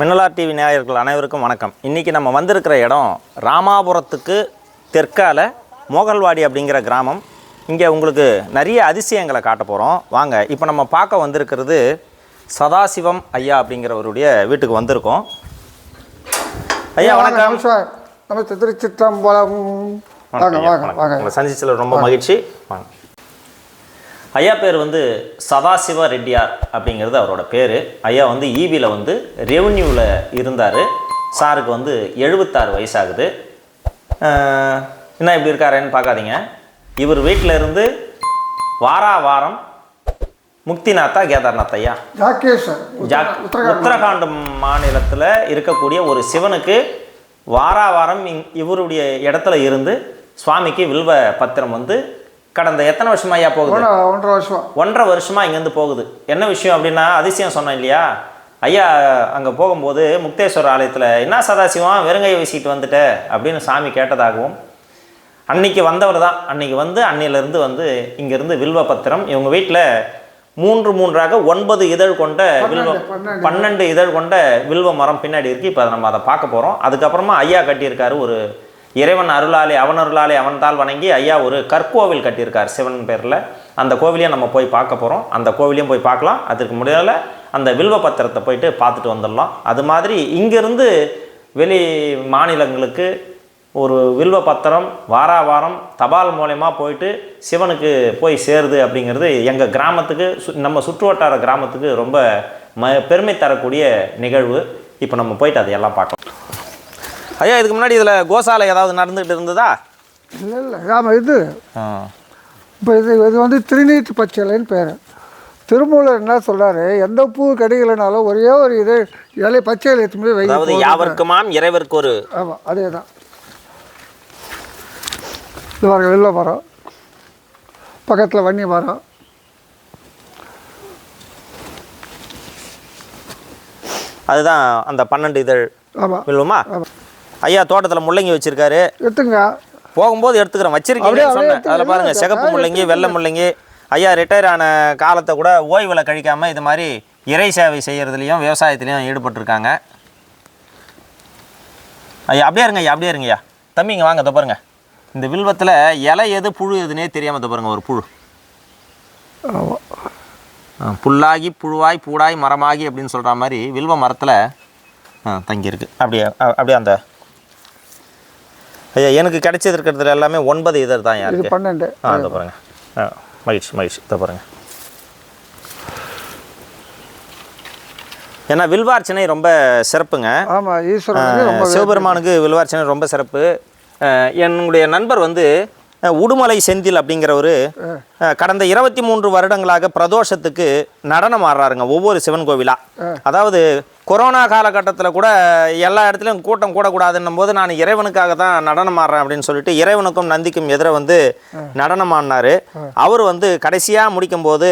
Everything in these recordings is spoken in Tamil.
மின்னலார் டிவி நேயர்கள் அனைவருக்கும் வணக்கம். இன்றைக்கி நம்ம வந்திருக்கிற இடம் ராமாபுரத்துக்கு தெற்கால மோகல்வாடி அப்படிங்கிற கிராமம். இங்கே உங்களுக்கு நிறைய அதிசயங்களை காட்ட போகிறோம் வாங்க இப்போ நம்ம பார்க்க வந்திருக்கிறது சதாசிவம் ஐயா அப்படிங்கிறவருடைய வீட்டுக்கு வந்திருக்கோம். ஐயா வணக்கம். நமஸ்தே. திருச்சிற்றம்பலம். வாங்க வாங்க. வாங்க. சந்திச்சதில் ரொம்ப மகிழ்ச்சி. வாங்க. ஐயா பேர் வந்து சதாசிவ ரெட்டியார் அப்படிங்கிறது அவரோட பேர். ஐயா வந்து ஈபியில் வந்து ரெவன்யூவில் இருந்தார். சாருக்கு வந்து எழுபத்தாறு வயசாகுது. என்ன இப்படி இருக்காருன்னு பார்க்காதீங்க. இவர் வீட்டில் இருந்து வாரா வாரம் முக்திநாத்தா கேதார்நாத் ஐயா. உத்தரகாண்ட் மாநிலத்தில் இருக்கக்கூடிய ஒரு சிவனுக்கு வாரா வாரம் இங்- இவருடைய இடத்துல இருந்து சுவாமிக்கு வில்வ பத்திரம் வந்து கடந்த எத்தனை வருஷமா ஐயா போகுது? ஒன்றரை வருஷம். ஒன்றரை வருஷமா இங்கேருந்து போகுது. என்ன விஷயம் அப்படின்னா அதிசயம் சொன்னேன் இல்லையா? ஐயா அங்கே போகும்போது முக்தேஸ்வரர் ஆலயத்தில் என்ன சதாசிவம்? வெறுங்கையை வீசிட்டு வந்துட்ட அப்படின்னு சாமி கேட்டதாகவும் அன்னைக்கு வந்தவர் தான். அன்னைக்கு வந்து அன்னையிலேருந்து வந்து இங்கேருந்து வில்வ பத்திரம் இவங்க வீட்டில் மூன்று மூன்றாக ஒன்பது இதழ் கொண்ட வில்வ பன்னெண்டு. இதழ் கொண்ட வில்வ மரம் பின்னாடி இருக்கு. இப்போ நம்ம அதை பார்க்க போகிறோம் அதுக்கப்புறமா ஐயா கட்டியிருக்காரு ஒரு இறைவன் அருளாலே அவன் அருளாலே அவன்தால் வணங்கி ஐயா ஒரு கற்கோவில் கட்டியிருக்கார் சிவன் பேரில். அந்த கோவிலையும் நம்ம போய் பார்க்க போகிறோம் அந்த கோவிலையும் போய் பார்க்கலாம். அதுக்கு முடியல அந்த வில்வ பத்திரத்தை போயிட்டு பார்த்துட்டு வந்துடலாம். அது மாதிரி இங்கேருந்து வெளி மாநிலங்களுக்கு ஒரு வில்வ பத்திரம் வாரா வாரம் தபால் மூலயமா போயிட்டு சிவனுக்கு போய் சேருது அப்படிங்கிறது எங்கள் கிராமத்துக்கு சு நம்ம சுற்றுவட்டார கிராமத்துக்கு ரொம்ப ம பெருமை தரக்கூடிய நிகழ்வு. இப்போ நம்ம போயிட்டு அதையெல்லாம் பார்க்கலாம். ஐயா இதுக்கு முன்னாடி இதில் கோசாலை ஏதாவது நடந்துகிட்டு இருந்ததா? இல்லை இல்லை ஆமாம் இது இப்போ இது இது வந்து திருநீற்று பச்சிலைன்னு பேர். திருமூலர் என்ன சொல்றாரு? எந்த பூ கிடைக்கலனாலும் ஒரே ஒரு இது இலை பச்சை இலை எடுத்து போய் அதாவது யாவருக்குமாம் இறைவருக்கு ஒரு ஆமாம் அதே தான் இது பாருங்க வெளில மரம். பக்கத்தில் வன்னி மரம். அதுதான் அந்த பன்னெண்டு இதழ். ஆமாம் வில்வமா ஐயா தோட்டத்தில் முள்ளங்கி வச்சிருக்காரு. எடுத்துங்க. போகும்போது எடுத்துக்கிறேன். வச்சிருக்கீங்க சொன்னேன். அதில் பாருங்க சிகப்பு முள்ளங்கி வெள்ளை முள்ளங்கி. ஐயா ரிட்டையர் ஆன காலத்தை கூட ஓய்வில் கழிக்காம இது மாதிரி இறை சேவை செய்யறதுலையும் விவசாயத்துலையும் ஈடுபட்டிருக்காங்க. ஐயா அப்படியே இருங்க ஐயா அப்படியே இருங்க ஐயா. தம்பிங்க வாங்க இதை பாருங்க. இந்த வில்வத்தில் இலை எது புழு எதுனே தெரியாமல் இதை பாருங்க ஒரு புழு. புல்லாகி புழுவாய் பூடாய் மரமாகி அப்படின்னு சொல்கிற மாதிரி வில்வ மரத்தில் தங்கியிருக்கு. அப்படியே அப்படியே அந்த ஐயா எனக்கு கிடைச்சது இருக்கிறதுல எல்லாமே ஒன்பது இதழ் தான் யாருக்கு பன்னெண்டு. ஆ இதை பாருங்க. ஆ மகிழ்ச்சி மகிழ்ச்சி. இதை பாருங்க. ஏன்னா வில்வார்ச்சனை ரொம்ப சிறப்புங்க. ஆமாம் ஈஸ்வரன் சிவபெருமானுக்கு வில்வார்ச்சனை ரொம்ப சிறப்பு. என்னுடைய நண்பர் வந்து உடுமலை செந்தில் அப்படிங்கிறவர் கடந்த இருபத்தி மூன்று வருடங்களாக பிரதோஷத்துக்கு நடனம் ஆடுறாருங்க ஒவ்வொரு சிவன் கோவிலா. அதாவது கொரோனா காலகட்டத்தில் கூட எல்லா இடத்துலையும் கூட்டம் கூடக்கூடாதுன்னும் போது நான் இறைவனுக்காக தான் நடனம் ஆடுறேன் அப்படின்னு சொல்லிட்டு இறைவனுக்கும் நந்திக்கும் எதிர வந்து நடனம் ஆடினாரு. அவர் வந்து கடைசியாக முடிக்கும்போது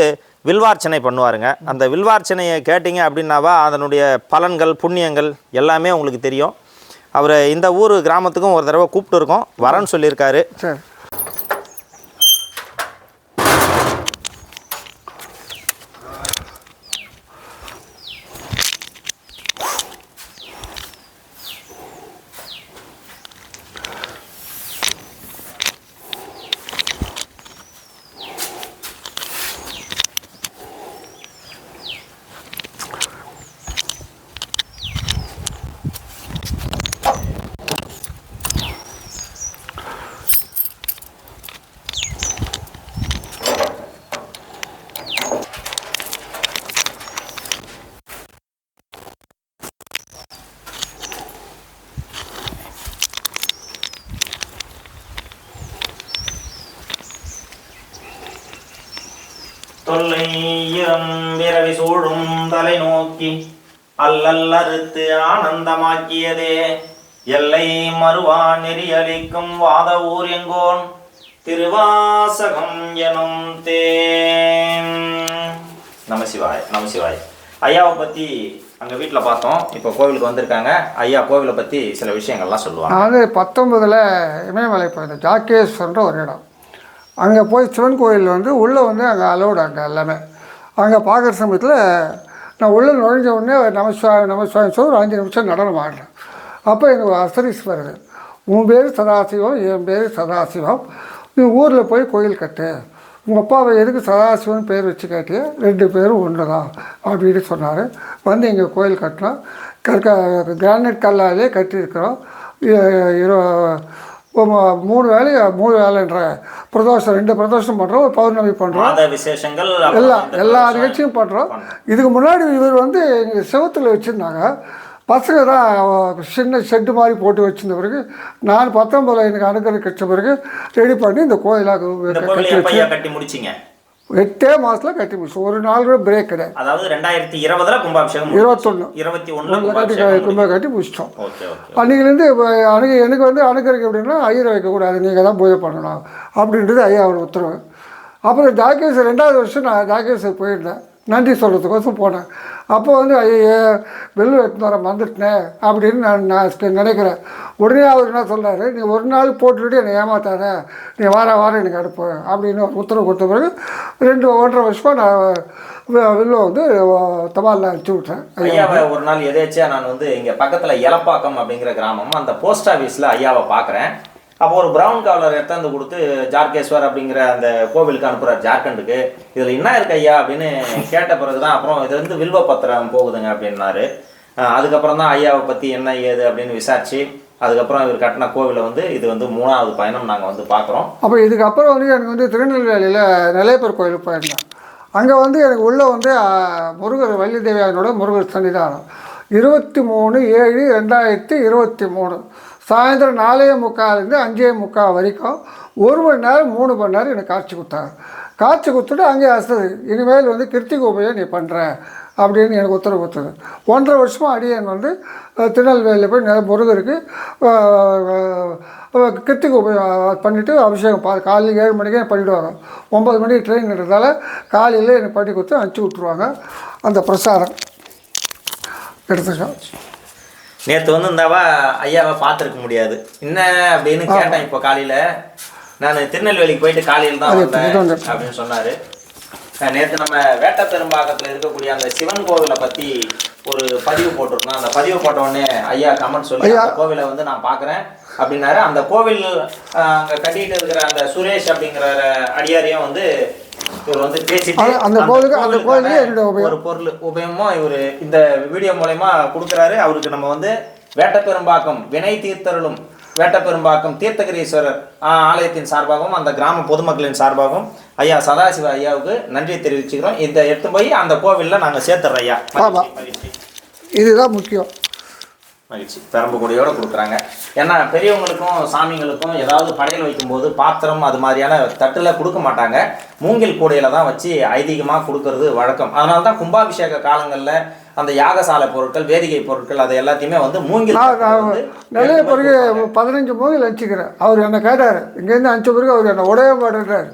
வில்வார்ச்சனை பண்ணுவாருங்க. அந்த வில்வார்ச்சனையை கேட்டிங்க அப்படின்னாவா அதனுடைய பலன்கள் புண்ணியங்கள் எல்லாமே உங்களுக்கு தெரியும். அவரை இந்த ஊர் கிராமத்துக்கும் ஒரு தடவை கூப்பிட்டு இருக்கோம் வரேன்னு சொல்லியிருக்காரு. சரி விரவி சூழும் தலை நோக்கி அல்லல் அறுத்து ஆனந்தமாக்கியதே. எல்லை மறுவா நெறியளிக்கும் வாத ஊர் எங்கோன் திருவாசகம் எனும் தேன். நமசிவாய் நமசிவாய் ஐயாவை பற்றி அங்கே வீட்டில் பார்த்தோம். இப்போ கோவிலுக்கு வந்திருக்காங்க. ஐயா கோவிலை பற்றி சில விஷயங்கள்லாம் சொல்லுவாங்க. நான் பத்தொன்பதில் இமயமலை போயிருந்தேன் ஜாக்கேஸ்வரன்ற ஒரு இடம். அங்கே போய் சிவன் கோயில் வந்து உள்ளே வந்து அங்கே அலோடு அங்கே எல்லாமே. அங்கே பார்க்குற சமயத்தில் நான் உள்ளே நுழைஞ்ச உடனே நமஸ்வாமி நமஸ்வாமி சொல்லி ஒரு அஞ்சு நிமிஷம் நடனம் ஆடுறேன். அப்போ எனக்கு ஒரு அசரிஸ் வருது. உன் பேர் சதாசிவம் என் பேர் சதாசிவம். நீ ஊரில் போய் கோயில் கட்டு. உங்கள் அப்பாவை எதுக்கு சதாசிவன் பேர் வச்சு கேட்டிய? ரெண்டு பேரும் ஒன்று தான் அப்படின்னு சொன்னார். வந்து இங்கே கோயில் கட்டினோம் கற்க கிரானைட் கல்லாலே கட்டியிருக்கிறோம். இரு மூணு வேலை மூணு வேலைன்ற. பிரதோஷம் ரெண்டு பிரதோஷம் பண்ணுறோம் ஒரு பௌர்ணமி பண்ணுறோம் விசேஷங்கள் எல்லா எல்லா. நிகழ்ச்சியும் பண்ணுறோம் இதுக்கு முன்னாடி இவர் வந்து எங்கள் செவத்தில் வச்சுருந்தாங்க. பசங்க தான் சின்ன ஷெட்டு மாதிரி போட்டு வச்சிருந்த பிறகு நான் பத்தொம்பதில் எனக்கு அனுகிரகம் கிடைச்ச பிறகு ரெடி பண்ணி இந்த கோயிலாக வச்சு கட்டி முடிச்சீங்க? எட்டே மாதத்தில் கட்டி முடிச்சு. ஒரு நாள் கூட பிரேக் கிடையாது. அதாவது ரெண்டாயிரத்தி இருபதுல கும்பாபிஷேகம் இருபத்தொன்னு. இருபத்தி ஒண்ணுல கட்டி கும்ப கட்டி முடிச்சிட்டோம். இப்போ அணுகு எனக்கு வந்து அணுகருக்கு எப்படின்னா ஐயரை வைக்கக்கூடாது. நீங்கள் தான் பூஜை பண்ணணும். அப்படின்றது ஐயா அவர் உத்தரவு. அப்புறம் ஜாக்கேஸ் ரெண்டாவது வருஷம் நான் ஜாக்கேஸ் போயிருந்தேன். நன்றி சொல்கிறதுக்கோசம் போனேன். அப்போ வந்து ஐயோ வெள்ளு எடுத்துன்னு வர மறந்துட்டேன் அப்படின்னு நான் நான் நினைக்கிறேன். உடனே அவர் என்ன சொல்றாரு நீ ஒரு நாள் போட்டுட்டு என்னை ஏமாத்தாத நீ வார வாரம் எனக்கு அனுப்பு அப்படின்னு உத்தரவு கொடுத்த பிறகு ரெண்டு ஒன்றரை வருஷமாக நான் வெ- வெள்ளம் வந்து தபாலில் அனுப்பிச்சி விட்டேன். ஐயாவை ஒரு நாள் எதேச்சியா நான் வந்து இங்க பக்கத்துல எலப்பாக்கம் அப்படிங்கிற கிராமம் அந்த போஸ்ட் ஆபீஸ்ல ஐயாவை பாக்குறேன். அப்போ ஒரு பிரவுன் காவலர் எடுத்தாந்து கொடுத்து ஜார்கேஸ்வர் அப்படிங்கிற அந்த கோவிலுக்கு அனுப்புறாரு ஜார்க்கண்டுக்கு. இதுல என்ன இருக்கு ஐயா? அப்படின்னு கேட்ட பிறகுதான் அப்புறம் இது வந்து வில்வ பத்திரம் போகுதுங்க அப்படின்னாரு. அதுக்கப்புறம் தான் ஐயாவை பத்தி என்ன ஏது அப்படின்னு விசாரிச்சு அதுக்கப்புறம் இவர் கட்டின கோவிலை வந்து இது வந்து மூணாவது பயணம் நாங்க வந்து பார்க்குறோம் அப்போ இதுக்கப்புறம் வந்து எனக்கு வந்து திருநெல்வேலியில் நிலையப்பர் கோயிலுக்கு போயிருந்தேன். அங்கே வந்து எனக்கு உள்ளே வந்து முருகர் வள்ளி தேவியானோட முருகர் சன்னிதானம். இருபத்தி மூணு ஏழு ரெண்டாயிரத்தி இருபத்தி மூணு. சாயந்தரம் நாலே முக்கால்லேருந்து அஞ்சே முக்கால் வரைக்கும் ஒரு மணி நேரம் மூணு மணி நேரம் எனக்கு காய்ச்சி கொடுத்தாங்க. காய்ச்சி கொடுத்துட்டு அங்கே அசது இனிமேல் வந்து கிருத்திக உபயம் நீ பண்ணுற அப்படின்னு எனக்கு உத்தரவு கொடுத்தது. ஒன்றரை வருஷமாக அடியன் வந்து திருநெல்வேலியில் போய் நிறைய முருகருக்கு கிருத்திகை உபயோகம் பண்ணிவிட்டு அபிஷேகம் பா காலையில் ஏழு மணிக்கே பண்ணிவிடுவாங்க ஒம்பது மணிக்கு ட்ரெயின்ன்றதால காலையில் எனக்கு பண்ணி கொடுத்து அனுப்பிச்சி விட்ருவாங்க அந்த பிரசாரம் எடுத்துக்கலாம் நேற்று வந்து இந்தாவா ஐயாவை பார்த்துருக்க முடியாது. என்ன அப்படின்னு கேட்டேன் இப்போ காலையில். நான் திருநெல்வேலிக்கு போயிட்டு காலையில் தான் வந்தேன் அப்படின்னு சொன்னார். நேற்று நம்ம வேட்ட பெரும்பாக்கத்தில் இருக்கக்கூடிய அந்த சிவன் கோவிலை பற்றி ஒரு பதிவு போட்டிருந்தோம். அந்த பதிவு போட்ட உடனே ஐயா கமெண்ட் சொல்லி. அந்த கோவிலை வந்து நான் பார்க்குறேன் அப்படின்னாரு. அந்த கோவில் அங்கே கட்டிட்டு இருக்கிற அந்த சுரேஷ் அப்படிங்கிற அடியாரையும் வந்து இவர் வந்து பேசிட்டு அந்த கோவிலுக்கு- அந்த கோவிலுக்கு என்னுடைய. ஒரு பொருள் உபயமும் இவர் இந்த வீடியோ மூலயமா கொடுக்குறாரு. அவருக்கு நம்ம வந்து வேட்டப்பெரும்பாக்கம் வினை தீர்த்தருளும் வேட்டப்பெரும்பாக்கம் தீர்த்தகிரீஸ்வரர் ஆலயத்தின் சார்பாகவும் அந்த கிராம பொதுமக்களின் சார்பாகவும் ஐயா சதாசிவ ஐயாவுக்கு நன்றி தெரிவிச்சுக்கிறோம். இந்த எடுத்து போய் அந்த கோவில்ல நாங்க சேர்த்துறோம் ஐயா. இதுதான் முக்கியம். மகிழ்ச்சி. பெரம்பு கொடியோட கொடுக்குறாங்க. ஏன்னா பெரியவங்களுக்கும் சாமிங்களுக்கும் ஏதாவது படையல் வைக்கும்போது பாத்திரம் அது மாதிரியான தட்டில் கொடுக்க மாட்டாங்க. மூங்கில் கூடையில தான் வச்சு ஐதீகமாக கொடுக்கறது வழக்கம். அதனால தான் கும்பாபிஷேக காலங்களில் அந்த யாகசாலை பொருட்கள் வேதிகை பொருட்கள் அது எல்லாத்தையுமே வந்து மூங்கில் நிறைய பிறகு. பதினஞ்சு மூவியில் வச்சுக்கிறேன். அவர் என்னை கேட்டார். இங்கேருந்து அனுப்பிச்ச பிறகு அவர் என்னை உடைய மாட்டேன்றார்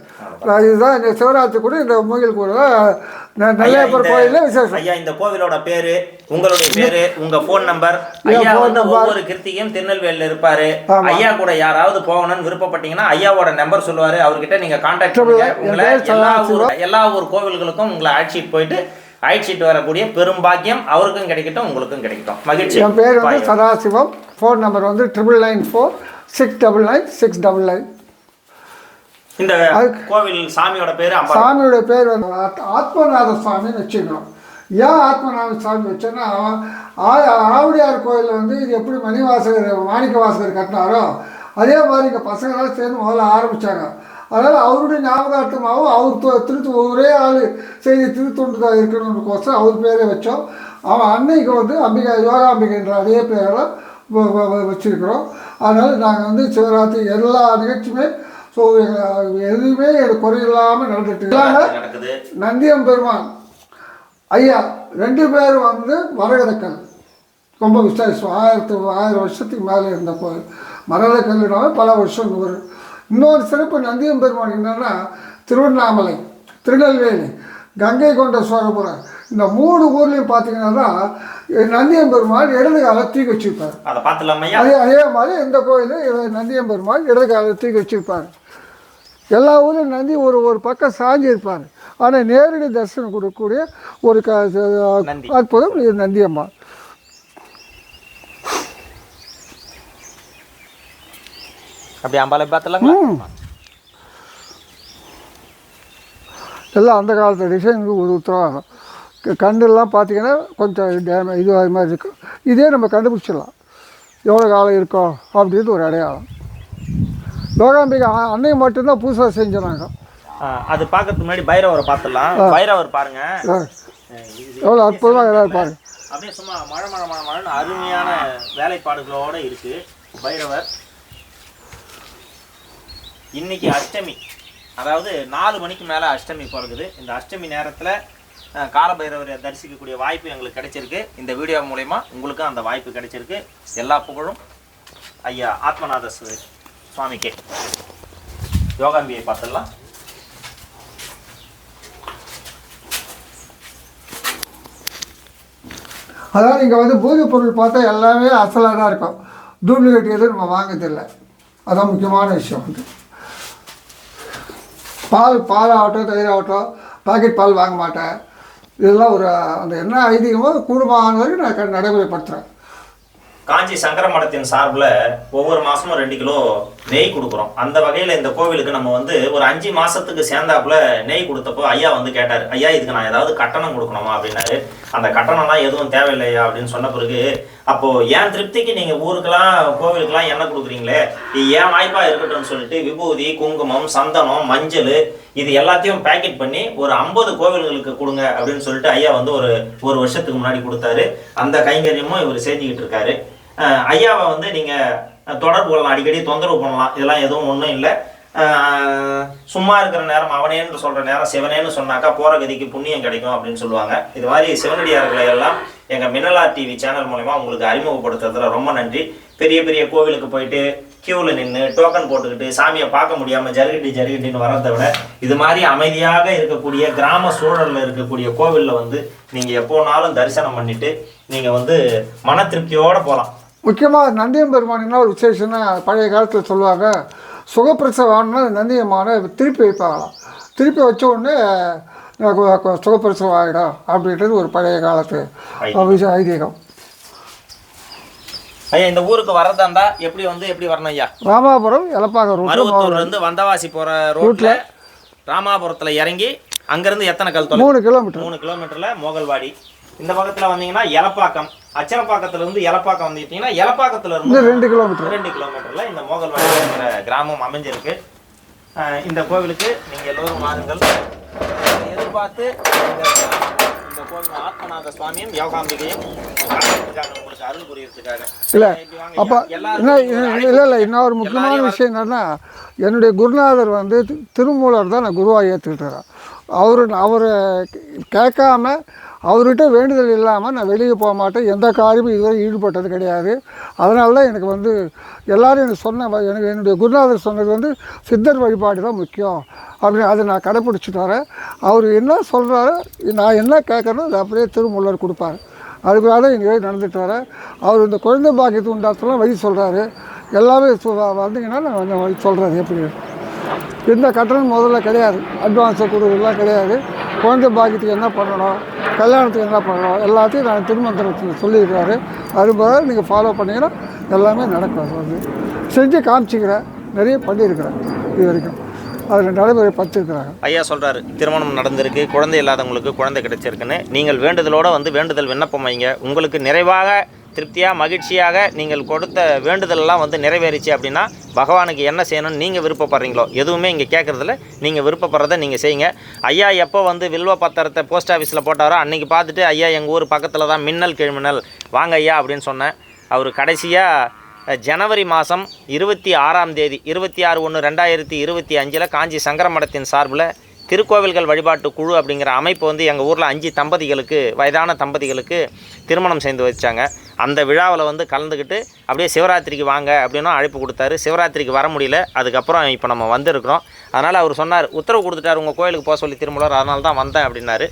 இதுதான் இந்த சிவராத்திரி கூட இந்த மூங்கில் கூட நெல்லையப்பர் கோயிலில் விசேஷம் ஐயா இந்த கோவிலோட பேரு உங்களுடைய பேரு உங்க போன் நம்பர் ஐயா வந்து. ஒவ்வொரு கிருத்திகையும் திருநெல்வேலியில இருப்பாரு. ஐயா கூட யாராவது போகணும்னு விருப்பப்பட்டீங்கன்னா ஐயாவோட நம்பர் சொல்லுவாரு அவர்கிட்ட நீங்க கான்டாக்ட் Trouble பண்ணுங்க. உங்களை எல்லா. ஊர் எல்லா ஊர் கோவில்களுக்கும் உங்களை அழைச்சிட்டு போயிட்டு அழைச்சிட்டு வரக்கூடிய பெரும்பாக்கியம் அவருக்கும் கிடைக்கட்டும் உங்களுக்கும் கிடைக்கட்டும் மகிழ்ச்சி என் பேர் வந்து. சதாசிவம் ஃபோன் நம்பர் வந்து triple nine four six double nine six double nine இந்த கோவில் சாமியோட பேரு சாமியோட பேர் வந்து ஆத்- ஆத்மநாத சுவாமின்னு வச்சுக்கணும். ஏன் ஆத்மநாத சுவாமி வச்சேன்னா ஆவுடையார் கோயில் வந்து இது எப்படி மணிவாசகர் மாணிக்க வாசகர் கட்டினாரோ அதே மாதிரி இங்கே பசங்களாம் சேர்ந்து முதல்ல ஆரம்பித்தாங்க அதனால் அவருடைய ஞாபகார்த்தமாகவும் அவர் திருத்து ஒரே ஆள் செய்தி திருத்தொண்டுதான் இருக்கணும்னுக்கோசம் அவர் பேரே வச்சோம். அவன் அன்னைக்கு வந்து அம்பிகா யோகாம்பிகைன்ற அதே பேரில் வச்சுருக்கிறோம். அதனால் நாங்கள் வந்து சிவராத்திரி எல்லா நிகழ்ச்சியுமே ஸோ எதுவுமே எனக்கு குறையில்லாமல் நடந்துட்டு இருக்காங்க நடக்குது நந்தியம் பெருமான் ஐயா ரெண்டு பேரும் வந்து மரகதக்கல். ரொம்ப விசேஷம். ஆயிரத்து ஆயிரம் வருஷத்துக்கு மேலே இருந்த கோயில் மரகதக்கல்னாவே பல வருஷம் வரும் இன்னொரு சிறப்பு நந்தியம் பெருமான் என்னன்னா திருவண்ணாமலை திருநெல்வேலி கங்கை கொண்ட சோழபுரம். இந்த மூணு ஊர்லேயும் பார்த்தீங்கன்னா நந்தியம் பெருமான் இடது காலை தூக்கி வச்சுருப்பார். அதை அதே மாதிரி இந்த கோயில் நந்தியம் பெருமான் இடது காலை தூக்கி வச்சுருப்பார். எல்லா ஊர்லையும் நந்தி ஒரு ஒரு பக்கம் சாஞ்சி இருப்பார் ஆனால் நேரடி தரிசனம் கொடுக்கக்கூடிய ஒரு க நந்தி. அற்புதம் இது நந்தி அம்மா. அப்படி அம்பாலை பார்த்துலாங்களா எல்லாம் அந்த காலத்து டிசைனுக்கு ஒரு உத்தரவாதம். கண்டெல்லாம் பார்த்தீங்கன்னா கொஞ்சம் டேமே இது அது மாதிரி இருக்கும் இதே நம்ம கண்டுபிடிச்சிடலாம். எவ்வளோ காலம் இருக்கோ அப்படின்றது ஒரு அடையாளம். லோகாம்பிகை அன்னைக்கு மட்டும்தான் புதுசாக செஞ்சுறாங்க அது பார்க்கறதுக்கு முன்னாடி பைரவரை பார்த்துடலாம். பைரவர் பாருங்க. எவ்வளோ அற்புதமாக பாருங்க. அப்படியே சும்மா மழை மழை மழை மழைன்னு அருமையான வேலைப்பாடுகளோட இருக்கு. பைரவர். இன்னைக்கு அஷ்டமி. அதாவது நாலு மணிக்கு மேலே அஷ்டமி பிறகுது. இந்த அஷ்டமி நேரத்தில் காலபைரவரை தரிசிக்கக்கூடிய வாய்ப்பு எங்களுக்கு கிடைச்சிருக்கு. இந்த வீடியோ மூலயமா உங்களுக்கும் அந்த வாய்ப்பு கிடைச்சிருக்கு. எல்லா புகழும். ஐயா ஆத்மநாத சு- சுவாமிக்கே. யோகாம்பியை பார்த்துடலாம். அதாவது இங்கே வந்து பூஜை பொருள் பார்த்தா எல்லாமே அசலாக தான் இருக்கும். டூப்ளிகேட் எதுவும் நம்ம வாங்கறதில்லை. அதான் முக்கியமான விஷயம் வந்து பால் பால் ஆகட்டும் தயிர் ஆகட்டும் பாக்கெட் பால் வாங்க மாட்டேன். இதெல்லாம் ஒரு அந்த என்ன ஐதீகமோ கூடுமான வரைக்கும் நான் நடைமுறைப்படுத்துகிறேன் காஞ்சி சங்கர மடத்தின் சார்பில் ஒவ்வொரு மாசமும் ரெண்டு கிலோ நெய் கொடுக்குறோம். அந்த வகையில் இந்த கோவிலுக்கு நம்ம வந்து ஒரு அஞ்சு மாதத்துக்கு சேர்ந்தாப்புல நெய் கொடுத்தப்போ ஐயா வந்து கேட்டார் ஐயா இதுக்கு நான் ஏதாவது கட்டணம் கொடுக்கணுமா? அப்படின்னாரு. அந்த கட்டணம்லாம் எதுவும் தேவையில்லையா? அப்படின்னு சொன்ன பிறகு அப்போது என் திருப்திக்கு நீங்கள் ஊருக்கெல்லாம் கோவிலுக்கெல்லாம் என்ன கொடுக்குறீங்களே? இது ஏன் வாய்ப்பாக இருக்கட்டும்னு சொல்லிட்டு விபூதி குங்குமம் சந்தனம் மஞ்சள் இது எல்லாத்தையும் பேக்கெட் பண்ணி ஒரு ஐம்பது கோவில்களுக்கு கொடுங்க. அப்படின்னு சொல்லிட்டு ஐயா வந்து ஒரு ஒரு வருஷத்துக்கு முன்னாடி கொடுத்தாரு. அந்த கைங்கரியமும் இவர் செஞ்சுக்கிட்டு இருக்காரு. ஐயாவை வந்து நீங்கள் தொடர்பு கொள்ளலாம். அடிக்கடி தொந்தரவு பண்ணலாம். இதெல்லாம் எதுவும் ஒன்றும் இல்லை. சும்மா இருக்கிற நேரம் அவனேன்னு சொல்கிற நேரம் சிவனேன்னு சொன்னாக்கா போகிற கதிக்கு புண்ணியம் கிடைக்கும் அப்படின்னு சொல்லுவாங்க. இது மாதிரி சிவனடியார்களை எல்லாம் எங்கள் மின்னலார் டிவி சேனல் மூலிமா உங்களுக்கு அறிமுகப்படுத்துறதுல ரொம்ப நன்றி. பெரிய பெரிய கோவிலுக்கு போயிட்டு கியூவில் நின்று டோக்கன் போட்டுக்கிட்டு சாமியை பார்க்க முடியாமல் ஜருகட்டி ஜருகட்டின்னு வரதை விட இது மாதிரி அமைதியாக இருக்கக்கூடிய கிராம சூழலில் இருக்கக்கூடிய கோவிலில் வந்து நீங்கள் எப்போனாலும் தரிசனம் பண்ணிவிட்டு நீங்கள் வந்து மன திருப்தியோடு போகலாம் முக்கியமாக நந்தியம் பெருமானின்னா ஒரு விசேஷம்னா பழைய காலத்தில் சொல்லுவாங்க. சுகப்பிரசவம் ஆகணும்னா நந்தியமான திருப்பி வைப்பாங்களாம். திருப்பி வச்ச உடனே சுகப்பிரசவம் ஆகிடும் அப்படின்றது ஒரு பழைய காலத்து ஐதீகம். ஐயா இந்த ஊருக்கு வரதா இருந்தா எப்படி வந்து எப்படி வரணும் ஐயா? ராமாபுரம் மருவத்தூர்ல இருந்து வந்தவாசி போற ரோட்ல ராமாபுரத்துல இறங்கி அங்கிருந்து எத்தனை கல் மூணு கிலோமீட்டர். மூணு கிலோமீட்டர்ல மோகல்வாடி. இந்த பக்கத்துல வந்தீங்கன்னா எலப்பாக்கம். அச்சனப்பாக்கத்துல இருந்து எலப்பாக்கம் வந்துட்டீங்கன்னா எலப்பாக்கத்துல இது இருந்து ரெண்டு கிலோமீட்டர். ரெண்டு கிலோமீட்டர்ல இந்த மோகல்வாடிங்கிற கிராமம் அமைஞ்சிருக்கு. இந்த கோவிலுக்கு நீங்க எல்லோரும் வாருங்கள். எதிர்பார்த்து இந்த இந்த கோவில் ஆத்மநாத சுவாமியும் யோகாம்பிகையும் உங்களுக்கு அருள் புரியறதுக்காக. இல்லை அப்போ இல்லை இல்லை இன்னொரு முக்கியமான விஷயம் என்னன்னா என்னுடைய குருநாதர் வந்து திருமூலர் தான் நான் குருவாக ஏற்றுக்கிட்டுறேன் அவர் அவரை கேட்காம அவர்கிட்ட வேண்டுதல் இல்லாமல் நான் வெளியே போக மாட்டேன். எந்த காரியமும் இதுவரை ஈடுபட்டது கிடையாது. அதனால தான் எனக்கு வந்து எல்லோரும் எனக்கு சொன்ன எனக்கு என்னுடைய குருநாதர் சொன்னது வந்து சித்தர் வழிபாடு தான் முக்கியம். அப்படின்னு அதை நான் கடைப்பிடிச்சிட்டு வரேன் அவர் என்ன சொல்கிறாரோ நான் என்ன கேட்குறேனோ அதை அப்படியே திருமுள்ளர் கொடுப்பாரு. அதுக்காக தான் இங்கே நடந்துட்டு வரேன் அவர் இந்த குழந்தை பாக்கியத்து உண்டாத்தெல்லாம் வழி சொல்கிறாரு எல்லாமே சொ- வந்தீங்கன்னா நான் கொஞ்சம் வழி சொல்கிறாரு எப்படி? எந்த கட்டணம் முதல்ல கிடையாது. அட்வான்ஸை கொடுக்குறதுலாம் கிடையாது. குழந்தை பாக்கியத்துக்கு என்ன பண்ணணும்? கல்யாணத்துக்கு என்ன பண்ணணும்? எல்லாத்தையும் நான் திருமந்திரத்தில் சொல்லியிருக்காரு. அதுபோல் நீங்கள் ஃபாலோ பண்ணிங்கன்னா எல்லாமே நடக்கும் அது. வந்து செஞ்சு காமிச்சிக்கிறேன். நிறைய பண்ணியிருக்கிறேன் இது வரைக்கும். அதில் நடைமுறைப்படுத்திருக்கிறாங்க ஐயா சொல்கிறாரு திருமணம் நடந்திருக்கு குழந்தை இல்லாதவங்களுக்கு குழந்தை கிடைச்சிருக்குன்னு. நீங்கள் வேண்டுதலோடு வந்து வேண்டுதல் விண்ணப்பம் வைங்க. உங்களுக்கு நிறைவாக திருப்தியாக மகிழ்ச்சியாக நீங்கள் கொடுத்த வேண்டுதலெல்லாம் வந்து நிறைவேறிச்சு அப்படின்னா பகவானுக்கு என்ன செய்யணும்னு நீங்கள் விருப்பப்படுறீங்களோ? எதுவுமே இங்கே கேட்குறதில்ல நீங்கள் விருப்பப்படுறத நீங்கள் செய்யுங்க. ஐயா எப்போ வந்து வில்வ பத்திரத்தை போஸ்ட் ஆஃபீஸில் போட்டாரோ அன்றைக்கி பார்த்துட்டு ஐயா எங்கள் ஊர் பக்கத்தில் தான் மின்னல் கிழமின்னல் வாங்க ஐயா அப்படின்னு சொன்னேன். அவர் கடைசியாக ஜனவரி மாதம் இருபத்தி ஆறாம் தேதி இருபத்தி ஆறு ஒன்று ரெண்டாயிரத்தி இருபத்தி அஞ்சில் காஞ்சி சங்கர மடத்தின் சார்பில் திருக்கோவில்கள் வழிபாட்டு குழு அப்படிங்கிற அமைப்பு வந்து எங்கள் ஊரில் அஞ்சு தம்பதிகளுக்கு வயதான தம்பதிகளுக்கு திருமணம் செய்து வச்சாங்க. அந்த விழாவில் வந்து கலந்துக்கிட்டு அப்படியே சிவராத்திரிக்கு வாங்க அப்படின்னும் அழைப்பு கொடுத்தாரு. சிவராத்திரிக்கு வர முடியல. அதுக்கப்புறம் இப்போ நம்ம வந்திருக்கிறோம். அதனால் அவர் சொன்னார் உத்தரவு கொடுத்துட்டார் உங்கள் கோயிலுக்கு போக சொல்லி திருமலர் அதனால தான் வந்தேன் அப்படின்னாரு.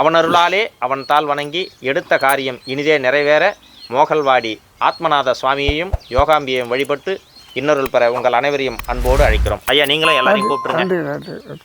அவன் அருளாலே அவன் தாள் வணங்கி எடுத்த காரியம் இனிதே நிறைவேற. மோகல்வாடி ஆத்மநாத சுவாமியையும் யோகாம்பியையும் வழிபட்டு இன்னொரு பெற உங்கள் அனைவரையும் அன்போடு அழைக்கிறோம். ஐயா நீங்களும் எல்லாரையும் கூப்பிட்டுருங்க.